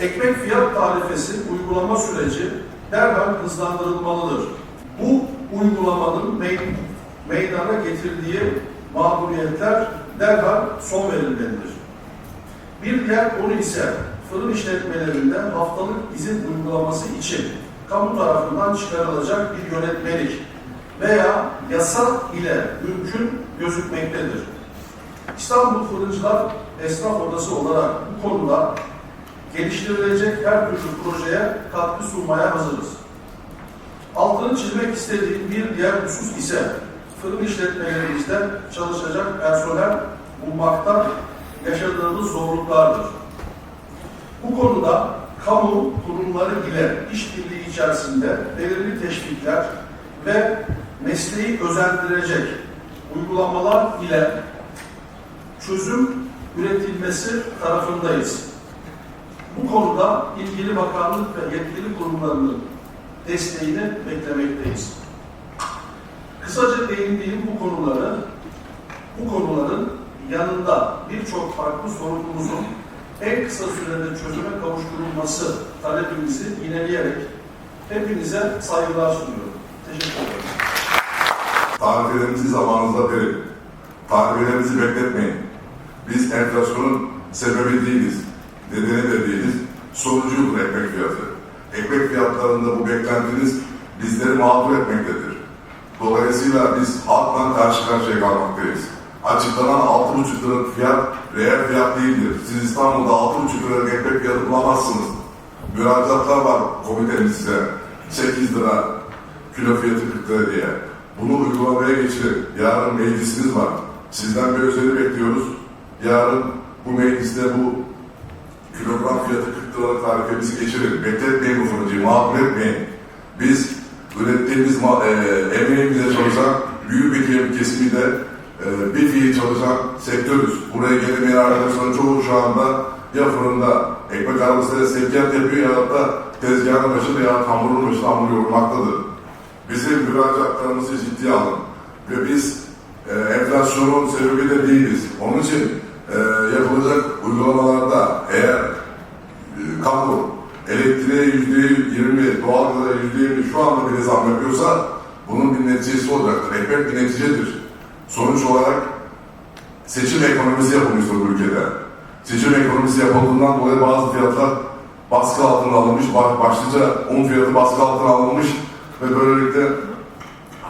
Ekmek fiyat tarifesi uygulama süreci derhal hızlandırılmalıdır. Bu uygulamanın mey- meydana getirdiği mağduriyetler derhal son verilmelidir. Bir diğer konu ise fırın işletmelerinde haftalık izin uygulaması için kamu tarafından çıkarılacak bir yönetmelik veya yasa ile mümkün gözükmektedir. İstanbul Fırıncılar Esnaf Odası olarak bu konuda geliştirilecek her türlü projeye katkı sunmaya hazırız. Altını çizmek istediğim bir diğer husus ise fırın işletmelerimizde çalışacak personel bulmakta yaşadığımız zorluklardır. Bu konuda kamu kurumları ile işbirliği içerisinde belirli teşvikler ve mesleği özendirecek uygulamalar ile çözüm üretilmesi tarafındayız. Bu konuda ilgili bakanlık ve yetkili kurumlarının desteğini beklemekteyiz. Kısaca değindiğim bu konuları, bu konuların yanında birçok farklı sorunumuzun en kısa sürede çözüme kavuşturulması talebimizi yineleyerek hepinize saygılar sunuyorum. Teşekkür ederim. Tarifelerinizi zamanınızda verin. Tarifelerinizi bekletmeyin. Biz enflasyonun sebebi değiliz. Nedeni de değiliz. Sonucudur ekmek fiyatı. Ekmek fiyatlarında bu beklentiniz bizleri mağdur etmektedir. Dolayısıyla biz halkla karşı karşıya kalmaktayız. Açıklanan 6,5 liralık fiyat reel fiyat değildir. Siz İstanbul'da 6,5 liralık ekmek fiyatı bulamazsınız. Müracaatlar var komitemiz size. 8 lira kilo fiyatı 40 lira diye. Bunu uygulamaya geçirin. Yarın meclisiniz var. Sizden bir özeli bekliyoruz. Yarın bu mecliste bu kilogram fiyatı 40 liralık tarifemizi geçirin. Bekletmeyin bu fırıncıyı, mağdur etmeyin. Biz ürettiğimiz e, emeğimize çalışan büyük bir kesim- kesimiyle e, bir fiil çalışan sektörüz. Buraya gelemeyen arkadaşların çoğu şu anda ya fırında ekmek arabasıyla sevkiyat yapıyor ya da tezgahın başında ya hamurun başında hamur yoğurmaktadır. Bizim müracaatlarımızı ciddiye alın. Ve biz e, enflasyonun sebebi de değiliz. Onun için e, yapılacak uygulamalarda eğer kamu elektriğe yüzde yirmi, doğalgaza yüzde yirmi şu anda bile zam yapıyorsa bunun bir neticesi olacaktır. Ekmek bir neticedir. Sonuç olarak seçim ekonomisi yapılmıştır bu ülkede. Seçim ekonomisi yapıldığından dolayı bazı fiyatlar baskı altına alınmış, baş- başlıca un fiyatı baskı altına alınmış ve böylelikle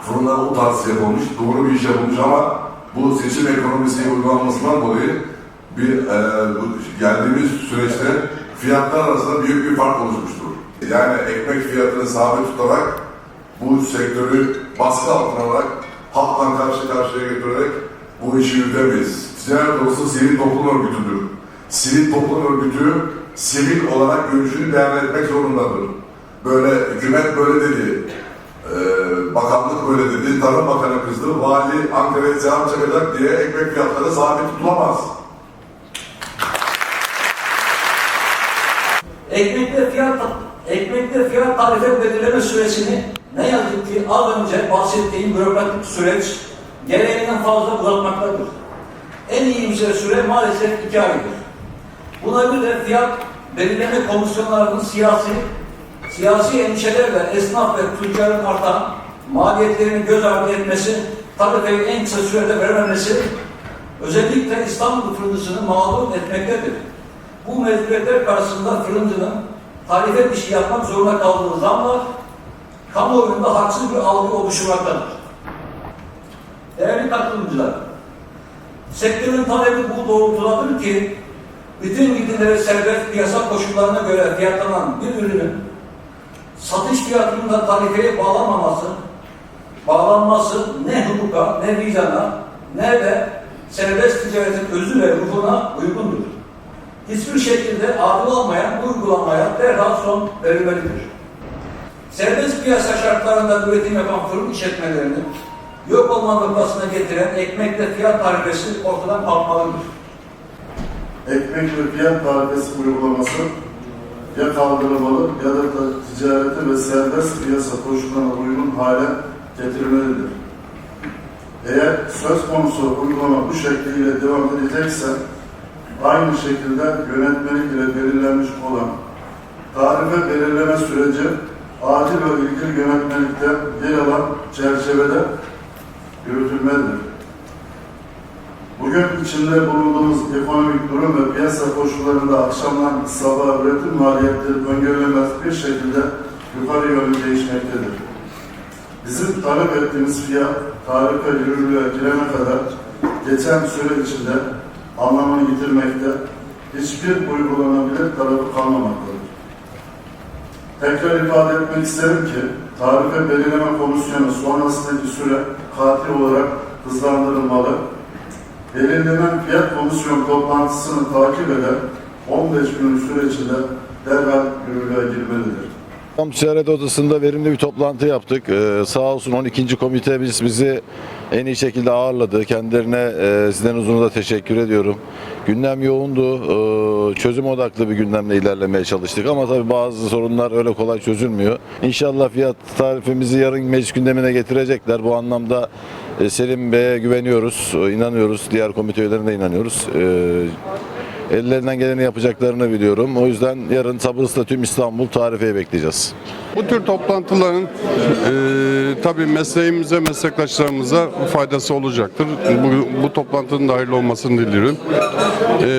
fırınlar o tarz yapılmış, doğru bir iş yapılmış ama bu seçim ekonomisi uygulanmasından dolayı bir e, geldiğimiz süreçte fiyatlar arasında büyük bir fark oluşmuştur. Yani ekmek fiyatını sabit tutarak bu sektörü baskı altına alarak halkla karşı karşıya getirerek bu işi yürütemeyiz. Ticaret Odası sivil toplum örgütüdür. Sivil toplum örgütü sivil olarak görüşünü beyan zorundadır. Böyle hükümet böyle dedi, ee, bakanlık böyle dedi, Tarım Bakanı kızdı, vali Ankara'ya selam çakacak diye ekmek fiyatları sabit tutulamaz. Ekmekte fiyat ekmekte fiyat tarife belirleme süresini ne yazık ki az önce bahsettiğim bürokratik süreç gereğinden fazla uzatmaktadır. En iyimser süre maalesef iki aydır. Buna göre fiyat belirleme komisyonlarının siyasi siyasi endişelerle esnaf ve tüccarın artan maliyetlerini göz ardı etmesi, tarifeyi en kısa sürede verememesi özellikle İstanbul fırıncısını mağdur etmektedir. Bu mecburiyetler karşısında fırıncının tarife dışı yapmak zorunda kaldığı zamlar kamuoyunda haksız bir algı oluşturmaktadır. Değerli katılımcılar, sektörün talebi bu doğrultudadır ki bütün gidileri serbest piyasa koşullarına göre fiyatlanan bir ürünün satış fiyatının da tarifeye bağlanmaması, bağlanması ne hukuka, ne vicdana, ne de serbest ticaretin özü ve ruhuna uygundur. Hiçbir şekilde adil olmayan bu uygulamaya derhal son verilmelidir. Serbest piyasa şartlarında üretim yapan fırın işletmelerinin yok olma noktasına getiren ekmekle fiyat tarifesi ortadan kalkmalıdır. ekmek ve fiyat tarifesi uygulaması ya kaldırılmalı ya da ticarete ve serbest piyasa koşullarına uygun hale getirilmelidir. Eğer söz konusu uygulama bu şekliyle devam edecekse aynı şekilde yönetmelik ile belirlenmiş olan tarife belirleme süreci acil ve ilgili yönetmelikten yer alan çerçevede yürütülmelidir. Bugün içinde bulunduğumuz ekonomik durum ve piyasa koşullarında akşamdan sabah üretim maliyetleri öngörülemez bir şekilde yukarı yönlü değişmektedir. Bizim talep ettiğimiz fiyat tarife yürürlüğe girene kadar geçen süre içinde anlamını yitirmekte, hiçbir uygulanabilir tarafı kalmamaktadır. Tekrar ifade etmek isterim ki, tarife belirleme komisyonu sonrasındaki süre katil olarak hızlandırılmalı. Belirlenen fiyat komisyon toplantısını takip eden 15 günlük süre içinde derhal yürürlüğe girmelidir. Tam Ticaret Odası'nda verimli bir toplantı yaptık. Ee, sağ olsun 12. komitemiz bizi en iyi şekilde ağırladı. Kendilerine e, sizden uzun da teşekkür ediyorum. Gündem yoğundu. Ee, çözüm odaklı bir gündemle ilerlemeye çalıştık. Ama tabii bazı sorunlar öyle kolay çözülmüyor. İnşallah fiyat tarifimizi yarın meclis gündemine getirecekler. Bu anlamda e, Selim Bey'e güveniyoruz, e, inanıyoruz. Diğer komite üyelerine inanıyoruz. Ee, Ellerinden geleni yapacaklarını biliyorum. O yüzden yarın sabırsızla tüm İstanbul tarifeyi bekleyeceğiz. Bu tür toplantıların e, tabii mesleğimize, meslektaşlarımıza faydası olacaktır. Bu, bu toplantının da hayırlı olmasını diliyorum. E,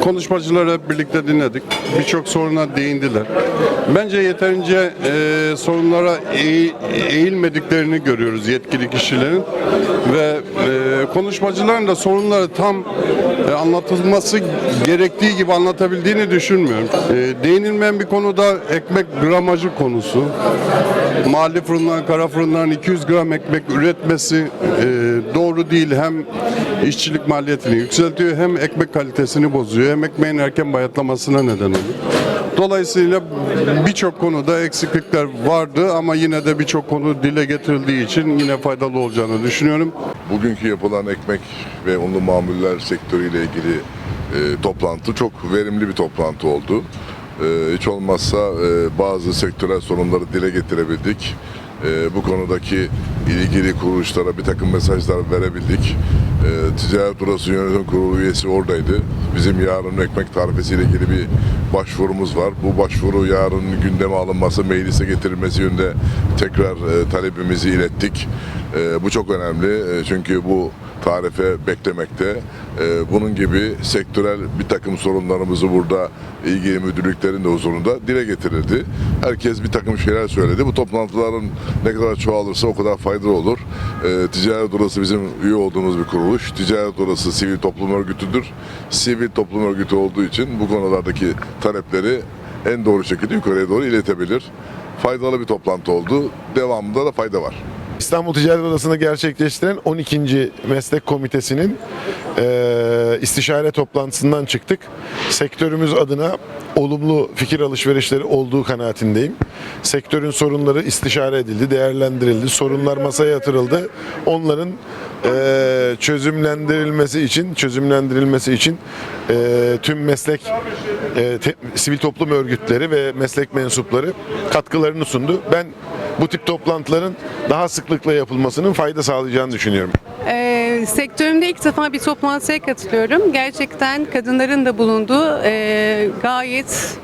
konuşmacıları hep birlikte dinledik. Birçok soruna değindiler. Bence yeterince e, sorunlara eğ- eğilmediklerini görüyoruz yetkili kişilerin ve e, konuşmacıların da sorunları tam e, anlatılması gerektiği gibi anlatabildiğini düşünmüyorum. E, değinilmeyen bir konuda ekmek gramajı konusu. Mahalle fırınların, kara fırınların 200 gram ekmek üretmesi e, doğru değil. Hem işçilik maliyetini yükseltiyor hem ekmek kalitesini bozuyor hem ekmeğin erken bayatlamasına neden oluyor. Dolayısıyla birçok konuda eksiklikler vardı ama yine de birçok konu dile getirildiği için yine faydalı olacağını düşünüyorum. Bugünkü yapılan ekmek ve unlu mamuller sektörüyle ilgili e, toplantı çok verimli bir toplantı oldu. E, hiç olmazsa e, bazı sektörel sorunları dile getirebildik. E, bu konudaki ilgili kuruluşlara bir takım mesajlar verebildik. E, Ticaret Odası Yönetim Kurulu üyesi oradaydı. Bizim yarın ekmek tarifesiyle ilgili bir başvurumuz var. Bu başvuru yarın gündeme alınması, meclise getirilmesi yönünde tekrar e, talebimizi ilettik. Bu çok önemli çünkü bu tarife beklemekte. E, bunun gibi sektörel bir takım sorunlarımızı burada ilgili müdürlüklerin de huzurunda dile getirildi. Herkes bir takım şeyler söyledi. Bu toplantıların ne kadar çoğalırsa o kadar faydalı olur. E, Ticaret Odası bizim üye olduğumuz bir kuruluş. Ticaret Odası sivil toplum örgütüdür. Sivil toplum örgütü olduğu için bu konulardaki talepleri en doğru şekilde yukarıya doğru iletebilir. Faydalı bir toplantı oldu. Devamında da fayda var. İstanbul Ticaret Odası'nda gerçekleştiren 12. Meslek Komitesi'nin eee, istişare toplantısından çıktık. Sektörümüz adına olumlu fikir alışverişleri olduğu kanaatindeyim. Sektörün sorunları istişare edildi, değerlendirildi, sorunlar masaya yatırıldı. Onların eee, çözümlendirilmesi için, çözümlendirilmesi için eee, tüm meslek eee, te- sivil toplum örgütleri ve meslek mensupları katkılarını sundu. Ben bu tip toplantıların daha sıklıkla yapılmasının fayda sağlayacağını düşünüyorum. Ee, sektörümde ilk defa bir toplantıya katılıyorum. Gerçekten kadınların da bulunduğu e, gayet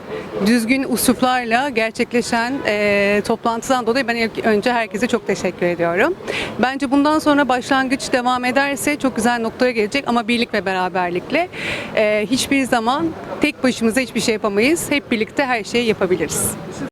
düzgün usluplarla gerçekleşen e, toplantıdan dolayı ben ilk önce herkese çok teşekkür ediyorum. Bence bundan sonra başlangıç devam ederse çok güzel noktaya gelecek ama birlik ve beraberlikle E, hiçbir zaman tek başımıza hiçbir şey yapamayız. Hep birlikte her şeyi yapabiliriz.